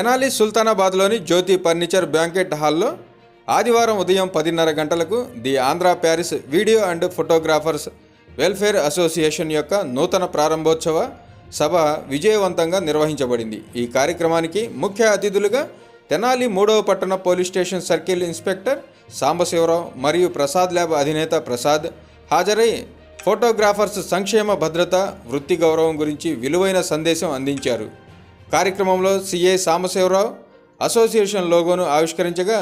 తెనాలి సుల్తానాబాద్లోని Jyothi furniture banquet హాల్లో ఆదివారం ఉదయం పదిన్నర గంటలకు the Andhra Paris video and photographers welfare association యొక్క నూతన ప్రారంభోత్సవ సభ విజయవంతంగా నిర్వహించబడింది. ఈ కార్యక్రమానికి ముఖ్య అతిథులుగా తెనాలి మూడవ పట్టణ police station circle inspector Sambasivarao మరియు ప్రసాద్ ల్యాబ్ అధినేత ప్రసాద్ హాజరై ఫోటోగ్రాఫర్స్ సంక్షేమ భద్రత వృత్తి గౌరవం గురించి విలువైన సందేశం అందించారు. కార్యక్రమంలో సిఐ సాంబశివరావు అసోసియేషన్ లోగోను ఆవిష్కరించగా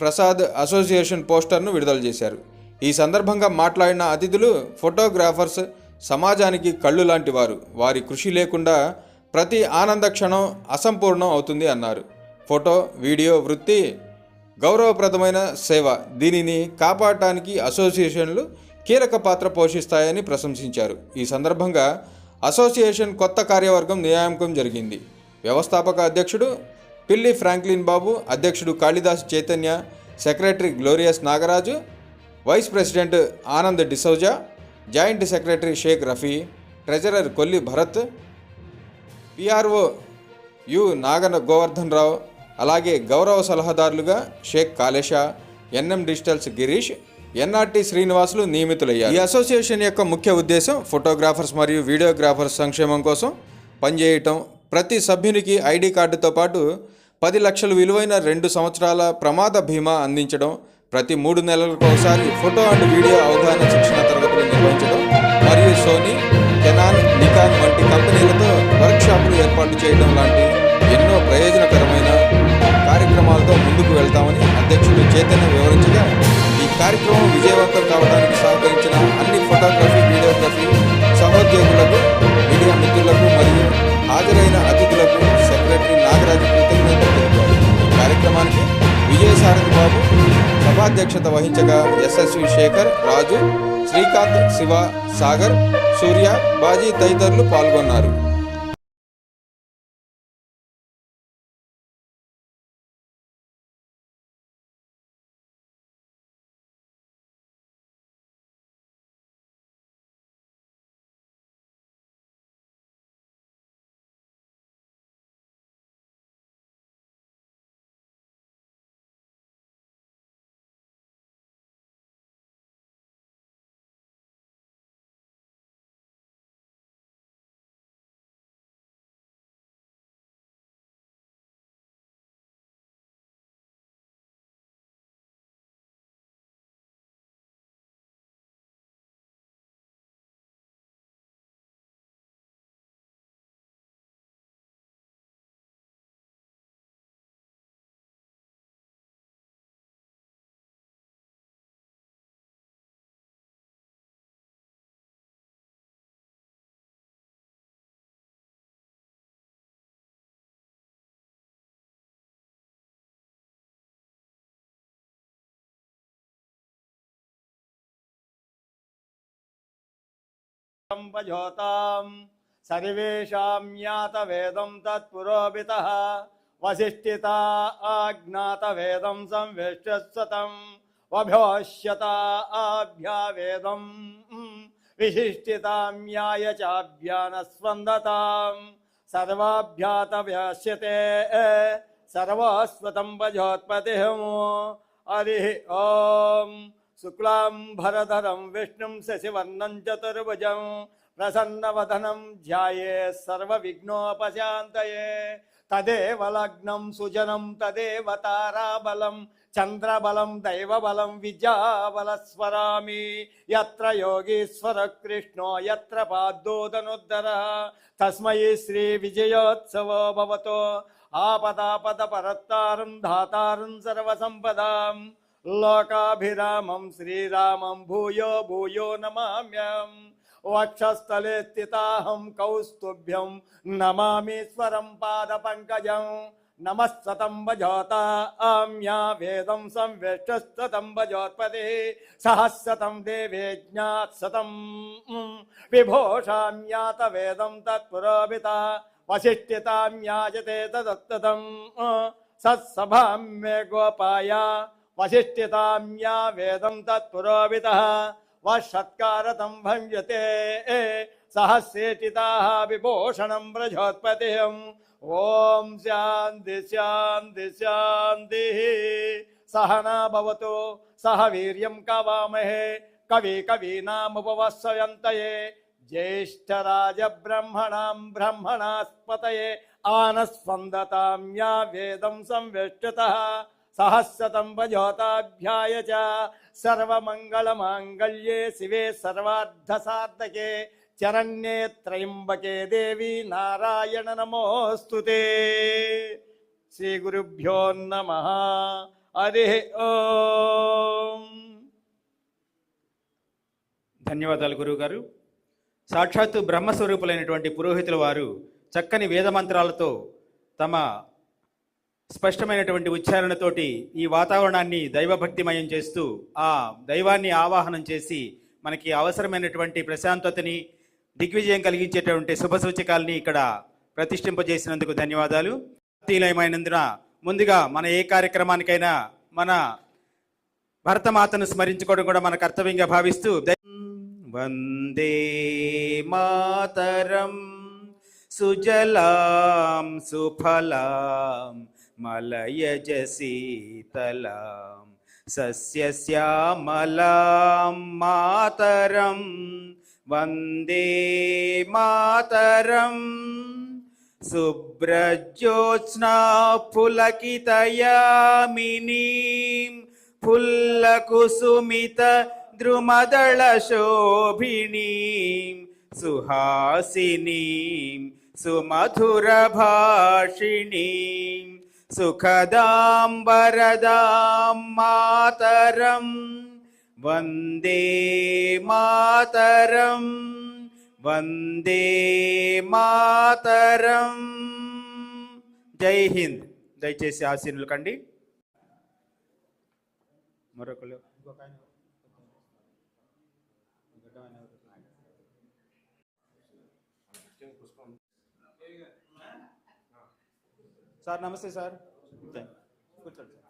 ప్రసాద్ అసోసియేషన్ పోస్టర్ను విడుదల చేశారు. ఈ సందర్భంగా మాట్లాడిన అతిథులు ఫోటోగ్రాఫర్స్ సమాజానికి కళ్ళు లాంటి వారు. వారి కృషి లేకుండా ప్రతి ఆనంద క్షణం అసంపూర్ణం అవుతుంది అన్నారు. ఫోటో వీడియో వృత్తి గౌరవప్రదమైన సేవ దీనిని కాపాడటానికి అసోసియేషన్లు కీలక పాత్ర పోషిస్తాయని ప్రశంసించారు. ఈ సందర్భంగా అసోసియేషన్ కొత్త కార్యవర్గం నియామకం జరిగింది. వ్యవస్థాపక అధ్యక్షుడు పిల్లి ఫ్రాంక్లిన్ బాబు అధ్యక్షుడు Kalidas Chaitanya secretary Glorious Nagaraju vice president Anand D'Souza joint secretary Sheikh Rafi treasurer Kolli Bharat PRO U Nagana Govardhan Rao అలాగే గౌరవ సలహాదారులుగా Sheikh Kalesha NM digitals Girish NRT Srinivasulu నియమితులయ్యారు. ఈ అసోసియేషన్ యొక్క ముఖ్య ఉద్దేశం ఫోటోగ్రాఫర్స్ మరియు videographers సంక్షేమం కోసం పనిచేయటం ప్రతి సభ్యునికి ఐడి కార్డుతో పాటు పది లక్షల విలువైన రెండు సంవత్సరాల ప్రమాద బీమా అందించడం ప్రతి మూడు నెలలకు ఒకసారి ఫోటో అండ్ వీడియో అవగాహన శిక్షణ తరగతులు నిర్వహించడం మరియు సోనీ కెనాన్ నికాన్ వంటి కంపెనీలతో వర్క్షాపులు ఏర్పాటు చేయడం లాంటి ఎన్నో ప్రయోజనకరమైన కార్యక్రమాలతో ముందుకు వెళ్తామని అధ్యక్షుడు చైతన్య వివరించగా ఈ కార్యక్రమం విజయవంతం కావడానికి సహకరించిన అన్ని ఫోటోగ్రఫీ వీడియోగ్రఫీ సహోద్యోగులకు మీడియా మిత్రులకు మరియు హాజరైన అతిథులకు సెక్రటరీ నాగరాజు కృతజ్ఞతలు తెలిపారు కార్యక్రమానికి విజయసారథి బాబు సభాధ్యక్షత వహించగా ఎస్ఎస్వి శేఖర్ రాజు శ్రీకాంత్ శివ సాగర్ సూర్య బాజీ తదితరులు పాల్గొన్నారు. भजोताम् सर्वेषां ज्ञातवेदं तत्पुरोभितः वसिष्ठिता आज्ञातवेदं संवेष्टसतम् वभ्योष्यता आभ्यावेदम् विशिष्टितां न्याय शुक्लाम्भरधरं विष्णुं शशिवर्णं, चतुर्भुजं, प्रसन्नवदनं ध्याये सर्वविघ्नोपशान्तये। तदेव लग्नं सुजनं, तदेव ताराबलं, चन्द्रबलं, दैवबलं विद्याबलस्वरामि यत्र योगीश्वर कृष्णो यत्र पादोदनुद्धरः तस्मै श्रीविजयोत्सवो भवतो। आपदापदपरत्तारं, धातारं, सर्वसम्पदाम्। लोकाभिरामं श्रीरामं भूयो भूयो नमाम्यहम् वक्षस्थले स्थिताहं कौस्तुभ्यं नमामीश्वरं पादपङ्कजं। नमस्ततं भजोता आम्या वेदं संवेष्टस्ततं भजोत्पदे। सहस्रतं देवे ज्ञात्सतं विभोषाम्यात वेदं तत्पुरोभिता। वसिष्ठितां याजते तदत्ततं सत्सभां मे गोपाया। वशिष्ठिताम्या वेदं तत्पुरोभितः वत्सत्कारतं भञ्जते सहस्रेटिताः विभूषणं व्रजोत्पतिम् ॐ शान्ति शान्ति, शान्तिः। सहना भवतु, सह वीर्यं कवामहे। कवि कवीनामुपवस्वयन्तये ज्येष्ठराजब्रह्मणां ब्रह्मणास्पतये। आनस्पन्दतां या वेदं संवेष्टतः। వేదం సర్వమంగళమాంగళ్యే శివే సర్వార్థసార్థకే చరణ్యే త్రయంబకే దేవి నారాయణ నమోస్తుతే శ్రీ గురుభ్యో నమ. హరి ఓం. ధన్యవాదాలు గురువుగారు. సాక్షాత్తు బ్రహ్మస్వరూపులైనటువంటి పురోహితుల వారు చక్కని వేదమంత్రాలతో తమ స్పష్టమైనటువంటి ఉచ్చారణతోటి ఈ వాతావరణాన్ని దైవభక్తిమయం చేస్తూ ఆ దైవాన్ని ఆవాహనం చేసి మనకి అవసరమైనటువంటి ప్రశాంతతని దిగ్విజయం కలిగించేటువంటి శుభ సూచకాలని ఇక్కడ ప్రతిష్ఠింపజేసినందుకు ధన్యవాదాలు. భక్తిలయమైనందున ముందుగా మన ఏ కార్యక్రమానికైనా మన భరతమాతను స్మరించుకోవడం కూడా మన కర్తవ్యంగా భావిస్తూ వందే మాతరం సుజలాం సుఫలాం మలయజ శీతలాం సస్యశ్యామలాం మాతరం. వందే మాతరం. శుభ్రజ్యోత్స్నా పులకితయామినీం ఫుల్లకుసుమిత ద్రుమదళ సుఖదాంబరదాం మాతరం వందే మాతరం వందే మాతరం జై హింద్ దయచేసి ఆశీనులు కండి. మరొకరు సార్ నమస్తే సార్ కూర్చోండి సార్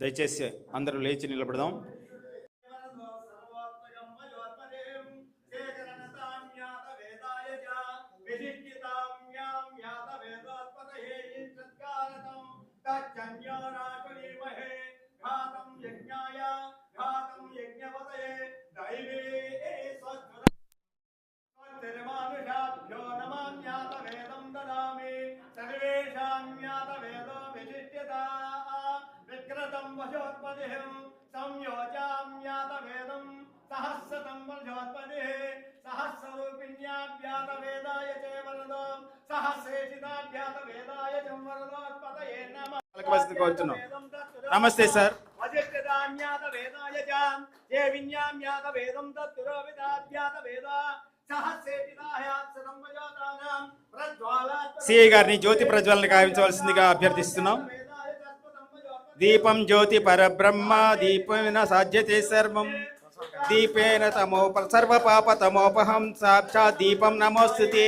దయచేసి అందరూ లేచి నిలబడదాం. సంయోజామ్యాత వేదం సహస్రతం వశోత్పది. సహస్రరూపిణ్యాభ్యాత వేదాయ చే వరదో. సహస్రేషితాభ్యాత వేదాయ చ వరదోత్పతయే నమః పలకవలసింది కోరుతున్నాం. నమస్తే సార్. వజిష్ఠితామ్యాత వేదాయ చ విన్యామ్యాత వేదం తత్తురోవిదాభ్యాత వేద సిఐ గారిని జ్యోతి ప్రజ్వలన గావించవలసిందిగా అభ్యర్థిస్తున్నాం. దీపం జ్యోతి పరబ్రహ్మ దీపేన సాధ్యతే సర్వం. దీపేన తమోప సర్వ పాప తమోపహం సాక్షాత్ దీపం నమోస్తుతే.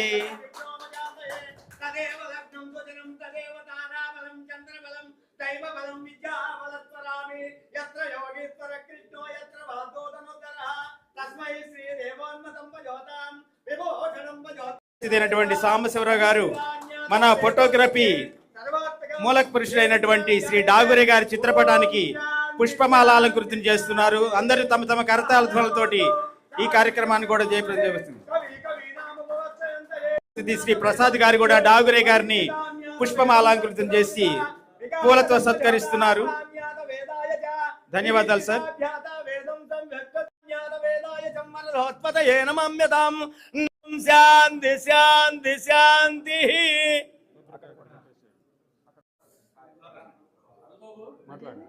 సాంబశివరావు గారు మన ఫోటోగ్రఫీ మూలక పురుషుడైనటువంటి శ్రీ డాగురే గారి చిత్రపటానికి పుష్పమాల అలంకృతం చేస్తున్నారు. అందరూ తమ తమ కరతాల ఈ కార్యక్రమాన్ని కూడా జయప్రదం చేస్తుంది శ్రీ ప్రసాద్ గారు కూడా డాగురే గారిని పుష్పమాలాంకృతం చేసి పూలతో సత్కరిస్తున్నారు. ధన్యవాదాలు సార్. శాంతి శాంతి శాంతి. శాంతి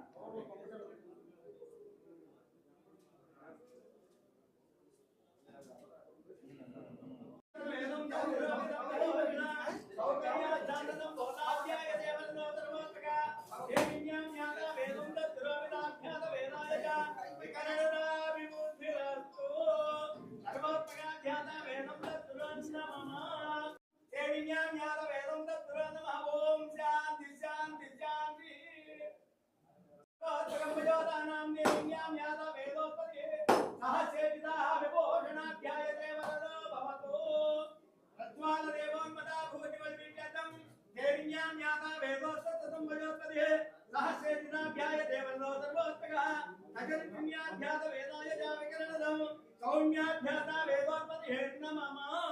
వేదోత్పతి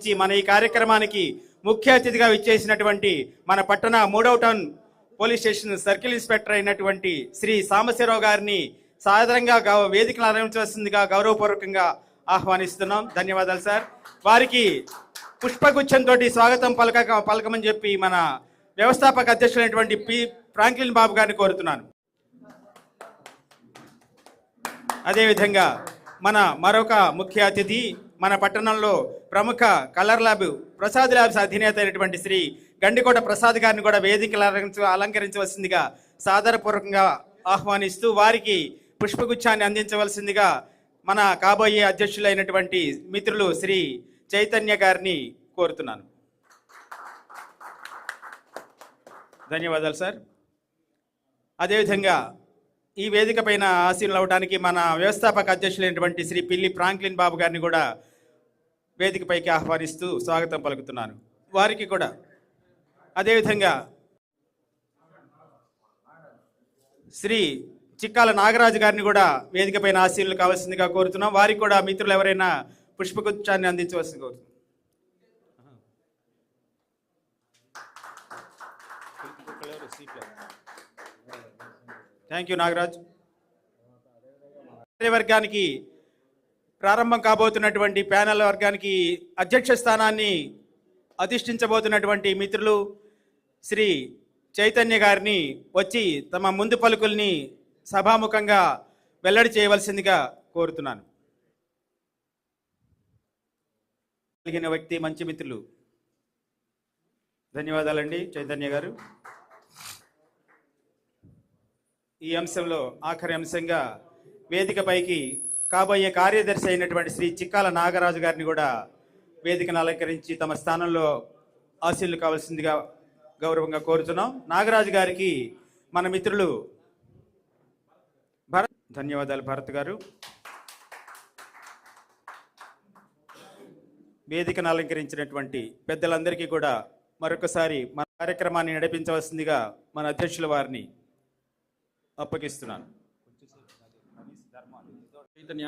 నుంచి మన ఈ కార్యక్రమానికి ముఖ్య అతిథిగా విచ్చేసినటువంటి మన పట్టణ మూడవ town police station circle inspector అయినటువంటి శ్రీ సాంబశివరావు గారిని సాధారణంగా గౌ వేదికలు ఆరంభించవలసిందిగా గౌరవపూర్వకంగా ఆహ్వానిస్తున్నాం. ధన్యవాదాలు సార్. వారికి పుష్పగుచ్చంతో స్వాగతం పలక పలకమని చెప్పి మన వ్యవస్థాపక అధ్యక్షులైనటువంటి పి ఫ్రాంక్లిన్ బాబు గారిని కోరుతున్నాను. అదేవిధంగా మన మరొక ముఖ్య అతిథి మన పట్టణంలో ప్రముఖ కలర్ ల్యాబ్ ప్రసాద్ ల్యాబ్స్ అధినేత అయినటువంటి శ్రీ గండికోట ప్రసాద్ గారిని కూడా వేదికలు అలంకరించవలసిందిగా సాదరపూర్వకంగా ఆహ్వానిస్తూ వారికి పుష్పగుచ్చాన్ని అందించవలసిందిగా మన కాబోయే అధ్యక్షులైనటువంటి మిత్రులు శ్రీ చైతన్య గారిని కోరుతున్నాను. ధన్యవాదాలు సార్. అదేవిధంగా ఈ వేదిక పైన ఆశీనులు అవడానికి మన వ్యవస్థాపక అధ్యక్షులైనటువంటి శ్రీ పిల్లి ఫ్రాంక్లిన్ బాబు గారిని కూడా వేదికపైకి ఆహ్వానిస్తూ స్వాగతం పలుకుతున్నాను. వారికి కూడా. అదేవిధంగా శ్రీ చిక్కాల నాగరాజు గారిని కూడా వేదికపైన ఆశీనులు కావాల్సిందిగా కోరుతున్నాం. వారికి కూడా మిత్రులు ఎవరైనా పుష్పగుచ్చాన్ని అందించవలసింది కోరుతున్నాం. Thank you Nagaraj. వర్గానికి ప్రారంభం కాబోతున్నటువంటి ప్యానల్ వర్గానికి అధ్యక్ష స్థానాన్ని అధిష్ఠించబోతున్నటువంటి మిత్రులు శ్రీ చైతన్య గారిని వచ్చి తమ ముందు పలుకుల్ని సభాముఖంగా వెల్లడి చేయవలసిందిగా కోరుతున్నాను. కలిగిన వ్యక్తి మంచి మిత్రులు. ధన్యవాదాలండి చైతన్య గారు. ఈ అంశంలో ఆఖరి అంశంగా వేదికపైకి కాబోయే కార్యదర్శి అయినటువంటి శ్రీ చిక్కాల నాగరాజు గారిని కూడా వేదికను అలంకరించి తమ స్థానంలో ఆశీలు కావాల్సిందిగా గౌరవంగా కోరుతున్నాం. నాగరాజు గారికి మన మిత్రులు భరత్ ధన్యవాదాలు భరత్ గారు. వేదికను అలంకరించినటువంటి పెద్దలందరికీ కూడా మరొకసారి మన కార్యక్రమాన్ని నడిపించవలసిందిగా మన అధ్యక్షుల వారిని అప్పగిస్తున్నాను. చైతన్య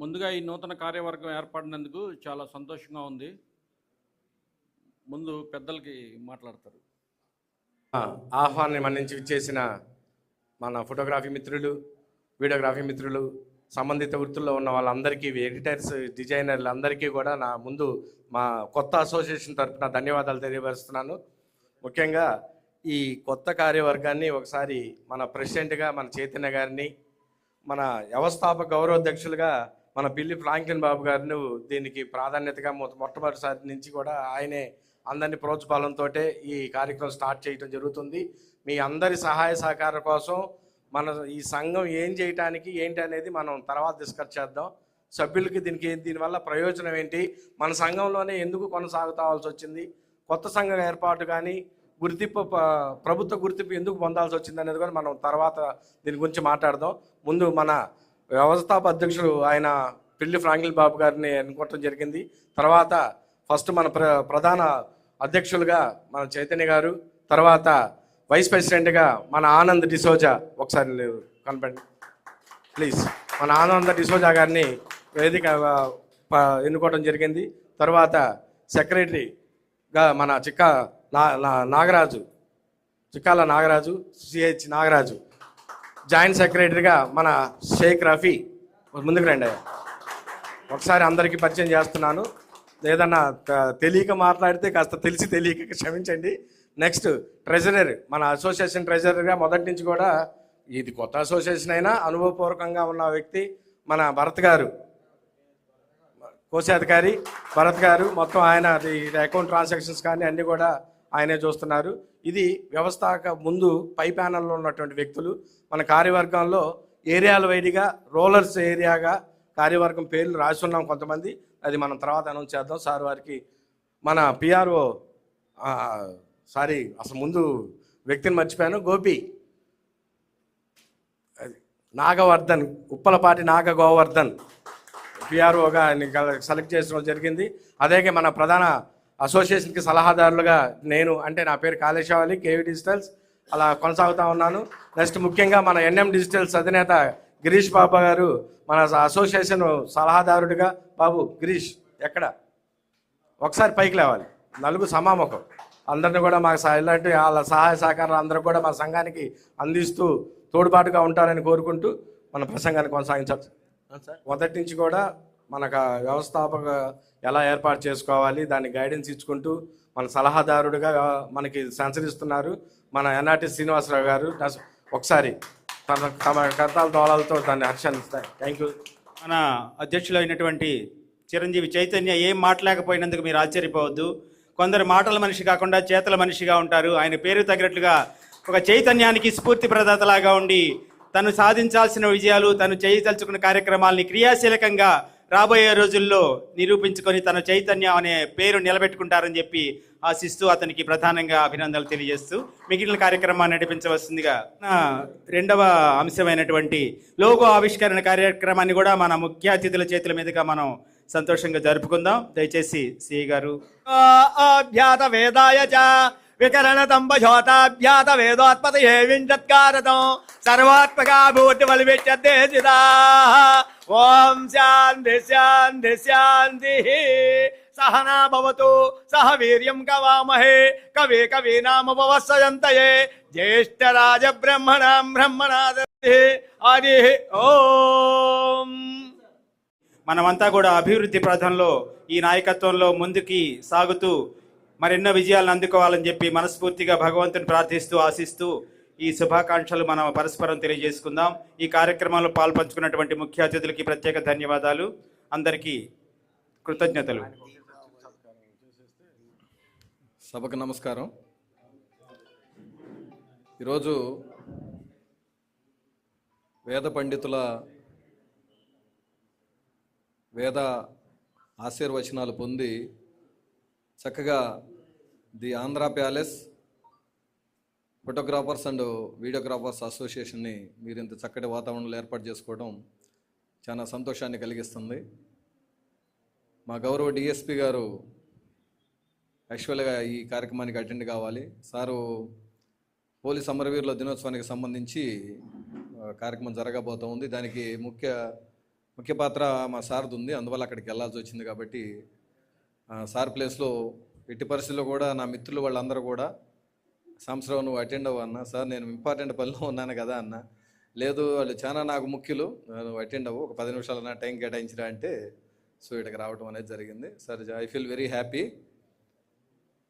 ముందుగా ఈ నూతన కార్యవర్గం ఏర్పడినందుకు చాలా సంతోషంగా ఉంది. ముందు పెద్దలకి మాట్లాడతారు. ఆహ్వాన్ని మన్నించి చేసిన మన ఫోటోగ్రఫీ మిత్రులు వీడియోగ్రఫీ మిత్రులు సంబంధిత వృత్తుల్లో ఉన్న వాళ్ళందరికీ ఎడిటర్స్ డిజైనర్లు అందరికీ కూడా నా ముందు మా కొత్త అసోసియేషన్ తరఫున ధన్యవాదాలు తెలియపరుస్తున్నాను. ముఖ్యంగా ఈ కొత్త కార్యవర్గాన్ని ఒకసారి మన ప్రెసిడెంట్గా మన చైతన్య గారిని మన వ్యవస్థాపక గౌరవాధ్యక్షులుగా మన పిల్లి ఫ్రాంక్లిన్ బాబు గారిని దీనికి ప్రాధాన్యతగా మొట్టమొదటిసారి నుంచి కూడా ఆయనే అందరినీ ప్రోత్సాహంతో ఈ కార్యక్రమం స్టార్ట్ చేయడం జరుగుతుంది. మీ అందరి సహాయ సహకారం కోసం మన ఈ సంఘం ఏం చేయటానికి ఏంటి అనేది మనం తర్వాత డిస్కస్ చేద్దాం. సభ్యులకి దీనికి దీనివల్ల ప్రయోజనం ఏంటి? మన సంఘంలోనే ఎందుకు కొనసాగుతావాల్సి వచ్చింది? కొత్త సంఘం ఏర్పాటు కానీ గుర్తింపు ప్రభుత్వ గుర్తింపు ఎందుకు పొందాల్సి వచ్చింది అనేది కూడా మనం తర్వాత దీని గురించి మాట్లాడదాం. ముందు మన వ్యవస్థాప అధ్యక్షుడు ఆయన పిల్లి ఫ్రాంకిల్ బాబు గారిని ఎన్నుకోవటం జరిగింది. తర్వాత ఫస్ట్ మన ప్ర ప్రధాన అధ్యక్షులుగా మన చైతన్య గారు తర్వాత వైస్ ప్రెసిడెంట్గా మన ఆనంద్ డిసోజా ఒకసారి లేవు కనపండి ప్లీజ్. మన ఆనంద డిసోజా గారిని వేదిక ఎన్నుకోవటం ఎన్నుకోవడం జరిగింది. తర్వాత సెక్రటరీగా మన చిక్క నా నాగరాజు. చిక్కాల నాగరాజు సిహెచ్ నాగరాజు. జాయింట్ సెక్రటరీగా మన షేక్ రఫీ ముందుకు రండి అయ్యా. ఒకసారి అందరికీ పరిచయం చేస్తున్నాను. ఏదన్నా తెలియక మాట్లాడితే కాస్త తెలిసి తెలియక క్షమించండి. నెక్స్ట్ ట్రెజరర్ మన అసోసియేషన్ ట్రెజరర్గా మొదటి నుంచి కూడా ఇది కొత్త అసోసియేషన్ అయినా అనుభవపూర్వకంగా ఉన్న వ్యక్తి మన భరత్ గారు. కోశాధికారి భరత్ గారు. మొత్తం ఆయన అకౌంట్ ట్రాన్సాక్షన్స్ కానీ అన్నీ కూడా ఆయనే చూస్తున్నారు. ఇది వ్యవస్థాక ముందు పై ప్యానల్లో ఉన్నటువంటి వ్యక్తులు. మన కార్యవర్గంలో ఏరియాల వైడిగా రోలర్స్ ఏరియాగా కార్యవర్గం పేర్లు రాసున్నాం కొంతమంది. అది మనం తర్వాత అనౌన్స్ చేద్దాం. సార్ వారికి మన పిఆర్ఓ సారీ అసలు ముందు వ్యక్తిని మర్చిపోయాను. గోపి. అది నాగవర్ధన్ ఉప్పలపాటి నాగ గోవర్ధన్ పిఆర్ఓగా సెలెక్ట్ చేసడం జరిగింది. అదే మన ప్రధాన అసోసియేషన్కి సలహాదారులుగా నేను అంటే నా పేరు కాళేశ్వరి కేవీ డిజిటల్స్ అలా కొనసాగుతా ఉన్నాను. నెక్స్ట్ ముఖ్యంగా మన ఎన్ఎం డిజిటల్స్ అధినేత గిరీష్ బాబా గారు మన అసోసియేషన్ సలహాదారుడిగా. బాబు గిరీష్ ఎక్కడ? ఒకసారి పైకి లేవాలి. నలుగు సమాముఖం. అందరిని కూడా మాకు ఇలాంటి వాళ్ళ సహాయ సహకారాలు అందరూ కూడా మా సంఘానికి అందిస్తూ తోడ్పాటుగా ఉంటారని కోరుకుంటూ మన ప్రసంగాన్ని కొనసాగించాలి మొదటి నుంచి కూడా మనకు వ్యవస్థాపక ఎలా ఏర్పాటు చేసుకోవాలి దాన్ని గైడెన్స్ ఇచ్చుకుంటూ మన సలహాదారుడుగా మనకి సంచరిస్తున్నారు మన ఎన్ఆర్టీ శ్రీనివాసరావు గారు. ఒకసారి తన తమ కర్తాల దోళాలతో దాన్ని హర్షణిస్తాయి థ్యాంక్ యూ మన అధ్యక్షులు అయినటువంటి చిరంజీవి చైతన్య ఏం మాట్లాడకపోయినందుకు మీరు ఆశ్చర్యపోవద్దు. కొందరు మాటల మనిషి కాకుండా చేతల మనిషిగా ఉంటారు. ఆయన పేరు తగినట్లుగా ఒక చైతన్యానికి స్ఫూర్తి ప్రదాతలాగా ఉండి తను సాధించాల్సిన విజయాలు తను చేయదలుచుకున్న కార్యక్రమాల్ని క్రియాశీలకంగా రాబోయే రోజుల్లో నిరూపించుకొని తన చైతన్యం అనే పేరు నిలబెట్టుకుంటారని చెప్పి ఆశిస్తూ అతనికి ప్రధానంగా అభినందనలు తెలియజేస్తూ మిగిలిన కార్యక్రమాన్ని నడిపించవలసిందిగా రెండవ అంశమైనటువంటి లోగో ఆవిష్కరణ కార్యక్రమాన్ని కూడా మన ముఖ్య అతిథుల చేతుల మీదుగా మనం సంతోషంగా జరుపుకుందాం. దయచేసి సిఐ గారు అభ్యాత వేదాయ చ వికరణ తంబోతాభ్యాత వేదోత్పతయే వింశత్కారతం సర్వాత్మకా భూతి ఓం శాంతి శాంతి శాంతి సహనా భవతు సహ వీర్యం కవామహే కవి కవీనాముపవస్సయంతయే జ్యేష్ఠరాజ బ్రహ్మణాం బ్రహ్మణాది ఆది ఓం మనమంతా కూడా అభివృద్ధి ప్రధంలో ఈ నాయకత్వంలో ముందుకి సాగుతూ మరెన్నో విజయాలను అందుకోవాలని చెప్పి మనస్ఫూర్తిగా భగవంతుని ప్రార్థిస్తూ ఆశిస్తూ ఈ శుభాకాంక్షలు మనం పరస్పరం తెలియజేసుకుందాం. ఈ కార్యక్రమంలో పాల్పంచుకున్నటువంటి ముఖ్య అతిథులకి ప్రత్యేక ధన్యవాదాలు. అందరికీ కృతజ్ఞతలు. సభకు నమస్కారం. ఈరోజు వేద పండితుల వేద ఆశీర్వచనాలు పొంది చక్కగా the Andhra palace photographers and videographers అసోసియేషన్ని మీరు ఇంత చక్కటి వాతావరణంలో ఏర్పాటు చేసుకోవడం చాలా సంతోషాన్ని కలిగిస్తుంది. మా గౌరవ డిఎస్పి గారు యాక్చువల్గా ఈ కార్యక్రమానికి అటెండ్ కావాలి. సారు పోలీస్ అమరవీరుల దినోత్సవానికి సంబంధించి కార్యక్రమం జరగబోతూ ఉంది దానికి ముఖ్య ముఖ్య పాత్ర మా సార్ది ఉంది. అందువల్ల అక్కడికి వెళ్ళాల్సి వచ్చింది కాబట్టి సార్ ప్లేస్లో ఎట్టి పరిస్థితుల్లో కూడా నా మిత్రులు వాళ్ళందరూ కూడా సంవత్సరం నువ్వు అటెండ్ అవ్వు అన్న సార్ నేను ఇంపార్టెంట్ పనిలో ఉన్నాను కదా అన్న లేదు వాళ్ళు చాలా నాకు ముఖ్యులు నువ్వు అటెండ్ అవ్వు ఒక పది నిమిషాలు నా టైం కేటాయించరా అంటే సో ఇక్కడికి రావడం అనేది జరిగింది. Sir I feel very happy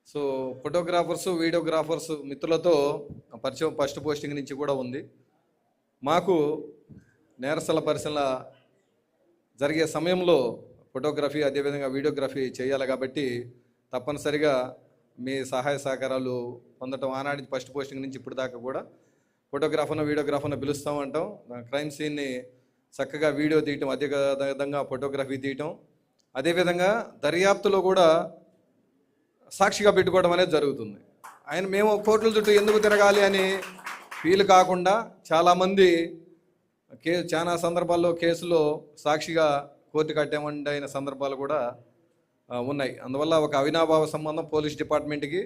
so photographers videographers మిత్రులతో పరిచయం ఫస్ట్ పోస్టింగ్ నుంచి కూడా ఉంది. మాకు నేరస్థల పరిశీలన జరిగే సమయంలో ఫోటోగ్రఫీ అదేవిధంగా వీడియోగ్రఫీ చేయాలి కాబట్టి తప్పనిసరిగా మీ సహాయ సహకారాలు పొందటం ఆనాటి ఫస్ట్ పోస్టింగ్ నుంచి ఇప్పుడు దాకా కూడా ఫోటోగ్రాఫర్ను వీడియోగ్రాఫర్ను పిలుస్తూ ఉంటాం క్రైమ్ సీన్ని చక్కగా వీడియో తీయటం అదే విధంగా ఫోటోగ్రఫీ తీయటం అదేవిధంగా దర్యాప్తులో కూడా సాక్షిగా పెట్టుకోవడం అనేది జరుగుతుంది. ఆయన మేము కోర్టుల చుట్టూ ఎందుకు తిరగాలి అని ఫీల్ కాకుండా చాలామంది కే చాలా సందర్భాల్లో కేసులో సాక్షిగా కోర్టు కట్టామండి అయిన సందర్భాలు కూడా ఉన్నాయి. అందువల్ల ఒక అవినాభావ సంబంధం పోలీస్ డిపార్ట్మెంట్కి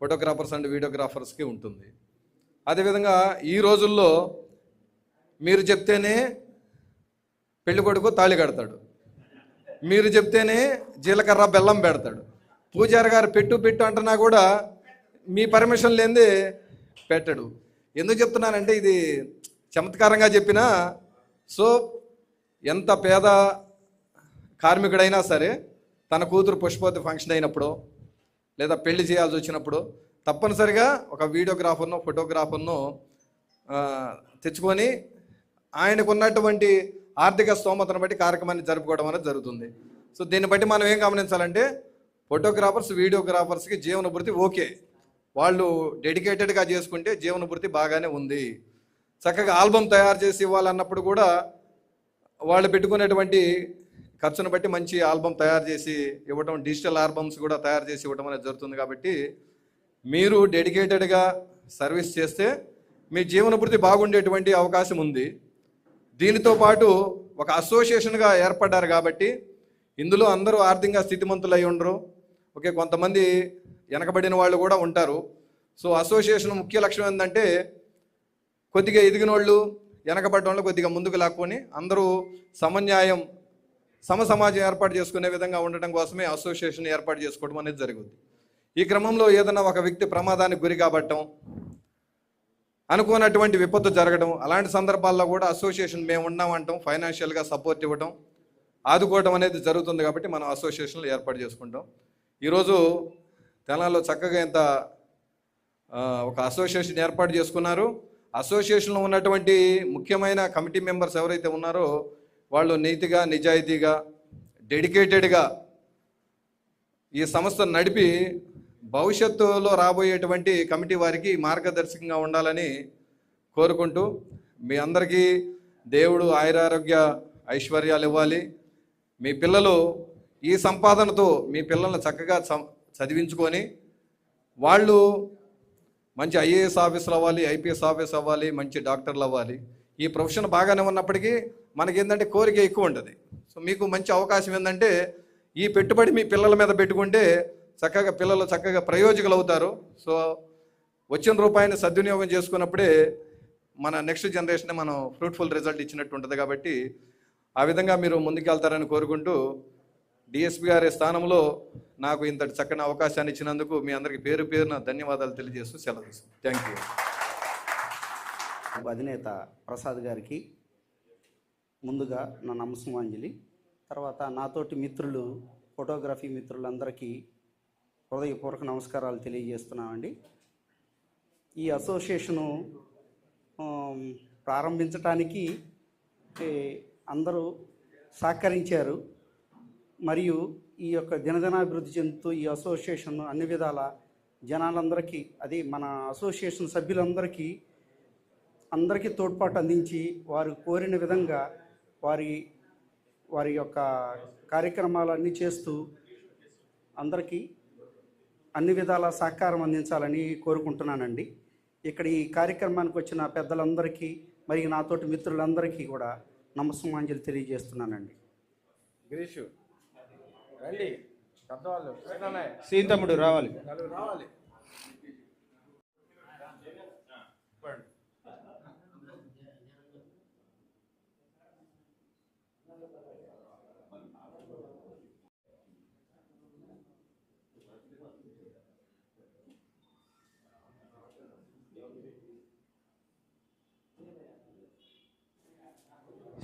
ఫోటోగ్రాఫర్స్ అండ్ వీడియోగ్రాఫర్స్కి ఉంటుంది. అదేవిధంగా ఈ రోజుల్లో మీరు చెప్తేనే పెళ్ళి కొడుకు తాళి కడతాడు. మీరు చెప్తేనే జీలకర్ర బెల్లం పెడతాడు. పూజారి గారు పెట్టు పెట్టు అంటున్నా కూడా మీ పర్మిషన్ లేనిదే పెట్టడు. ఎందుకు చెప్తున్నానంటే ఇది చమత్కారంగా చెప్పినా సో ఎంత పేద కార్మికుడైనా సరే తన కూతురు పుష్పవతి ఫంక్షన్ అయినప్పుడు లేదా పెళ్ళి చేయాల్సి వచ్చినప్పుడు తప్పనిసరిగా ఒక వీడియోగ్రాఫర్ను ఫోటోగ్రాఫర్ను తెచ్చుకొని ఆయనకు ఉన్నటువంటి ఆర్థిక స్తోమతను బట్టి కార్యక్రమాన్ని జరుపుకోవడం అనేది జరుగుతుంది. సో దీన్ని బట్టి మనం ఏం గమనించాలంటే ఫోటోగ్రాఫర్స్ వీడియోగ్రాఫర్స్కి జీవనభృతి ఓకే. వాళ్ళు డెడికేటెడ్గా చేసుకుంటే జీవనభృతి బాగానే ఉంది. చక్కగా ఆల్బమ్ తయారు చేసి ఇవ్వాలన్నప్పుడు కూడా వాళ్ళు పెట్టుకునేటువంటి ఖర్చును బట్టి మంచి ఆల్బమ్ తయారు చేసి ఇవ్వటం డిజిటల్ ఆల్బమ్స్ కూడా తయారు చేసి ఇవ్వటం అనేది జరుగుతుంది కాబట్టి మీరు డెడికేటెడ్గా సర్వీస్ చేస్తే మీ జీవనభృతి బాగుండేటువంటి అవకాశం ఉంది. దీనితో పాటు ఒక అసోసియేషన్గా ఏర్పడ్డారు కాబట్టి ఇందులో అందరూ ఆర్థికంగా స్థితిమంతులు అయి ఉండరు. ఓకే కొంతమంది వెనకబడిన వాళ్ళు కూడా ఉంటారు. సో అసోసియేషన్ ముఖ్య లక్ష్యం ఏంటంటే కొద్దిగా ఎదిగిన వాళ్ళు వెనకబడ్డ వాళ్ళు కొద్దిగా ముందుకు లాక్కొని అందరూ సమన్యాయం సమ సమాజం ఏర్పాటు చేసుకునే విధంగా ఉండటం కోసమే అసోసియేషన్ ఏర్పాటు చేసుకోవడం అనేది జరుగుతుంది ఈ క్రమంలో ఏదైనా ఒక వ్యక్తి ప్రమాదానికి గురి కాబట్టం అనుకోనటువంటి విపత్తు జరగడం అలాంటి సందర్భాల్లో కూడా అసోసియేషన్ మేము ఉన్నామంటాం ఫైనాన్షియల్గా సపోర్ట్ ఇవ్వడం ఆదుకోవడం అనేది జరుగుతుంది కాబట్టి మనం అసోసియేషన్లు ఏర్పాటు చేసుకుంటాం. ఈరోజు తెలంగాణలో చక్కగా ఇంత ఒక అసోసియేషన్ ఏర్పాటు చేసుకున్నారు. అసోసియేషన్లో ఉన్నటువంటి ముఖ్యమైన కమిటీ మెంబర్స్ ఎవరైతే ఉన్నారో వాళ్ళు నీతిగా నిజాయితీగా డెడికేటెడ్గా ఈ సంస్థను నడిపి భవిష్యత్తులో రాబోయేటువంటి కమిటీ వారికి మార్గదర్శకంగా ఉండాలని కోరుకుంటూ మీ అందరికీ దేవుడు ఆయురారోగ్య ఐశ్వర్యాలు ఇవ్వాలి. మీ పిల్లలు ఈ సంపాదనతో మీ పిల్లల్ని చక్కగా చ- చదివించుకొని వాళ్ళు మంచి ఐఏఎస్ ఆఫీసర్ అవ్వాలి ఐపీఎస్ ఆఫీస్ అవ్వాలి మంచి డాక్టర్లు అవ్వాలి. ఈ ప్రొఫెషన్ బాగానే ఉన్నప్పటికీ మనకి ఏంటంటే కోరిక ఎక్కువ ఉంటుంది. సో మీకు మంచి అవకాశం ఏంటంటే ఈ పెట్టుబడి మీ పిల్లల మీద పెట్టుకుంటే చక్కగా పిల్లలు చక్కగా ప్రయోజకులు అవుతారు. సో వచ్చిన రూపాయిని సద్వినియోగం చేసుకున్నప్పుడే మన నెక్స్ట్ జనరేషన్ మనం ఫ్రూట్ఫుల్ రిజల్ట్ ఇచ్చినట్టు ఉంటుంది కాబట్టి ఆ విధంగా మీరు ముందుకెళ్తారని కోరుకుంటూ డిఎస్పి గారి స్థానంలో నాకు ఇంతటి చక్కని అవకాశాన్ని ఇచ్చినందుకు మీ అందరికీ పేరు పేరున ధన్యవాదాలు తెలియజేస్తూ సెలవు థ్యాంక్ యూ. అధినేత ప్రసాద్ గారికి ముందుగా నా నమస్సుమాంజలి. తర్వాత నాతోటి మిత్రులు ఫోటోగ్రఫీ మిత్రులందరికీ హృదయపూర్వక నమస్కారాలు తెలియజేస్తున్నామండి. ఈ అసోసియేషను ప్రారంభించటానికి అందరూ సహకరించారు. మరియు ఈ యొక్క దినదినాభివృద్ధి చెందుతూ ఈ అసోసియేషన్ అన్ని విధాల జనాలందరికీ అది మన అసోసియేషన్ సభ్యులందరికీ అందరికీ తోడ్పాటు అందించి వారు కోరిన విధంగా వారి వారి యొక్క కార్యక్రమాలన్నీ చేస్తూ అందరికీ అన్ని విధాల సహకారం అందించాలని కోరుకుంటున్నానండి. ఇక్కడ ఈ కార్యక్రమానికి వచ్చిన పెద్దలందరికీ మరియు నాతోటి మిత్రులందరికీ కూడా నమస్సుమాంజలి తెలియజేస్తున్నానండి. గిరీష్ రండి. పెద్దవాళ్ళు సీతమ్ముడు రావాలి. రావాలి.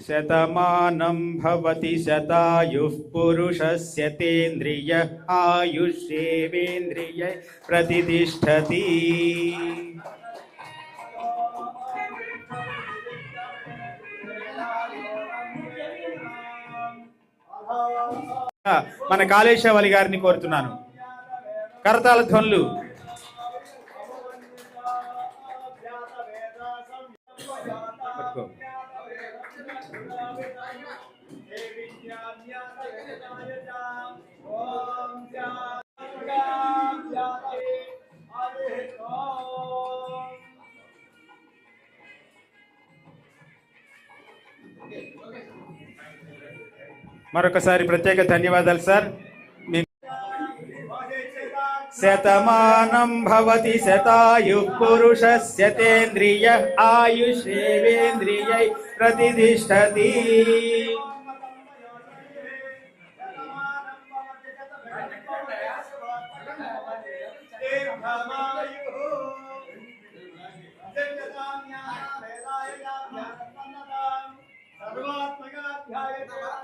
శతమానం భవతి శతాయుః పురుషస్య తేంద్రియ ఆయుష్యేవేంద్రియ ప్రతిష్టతి మన కాళేశ్వలి గారిని కోరుతున్నాను. కరతాళ ధ్వనులు మరొకసారి ప్రత్యేక ధన్యవాదాలు సార్. మీ శతమానం భవతి శతాయు పురుషస్య తేంద్రియ ఆయుషేవేంద్రియై ప్రతిష్టతి. సహస్ర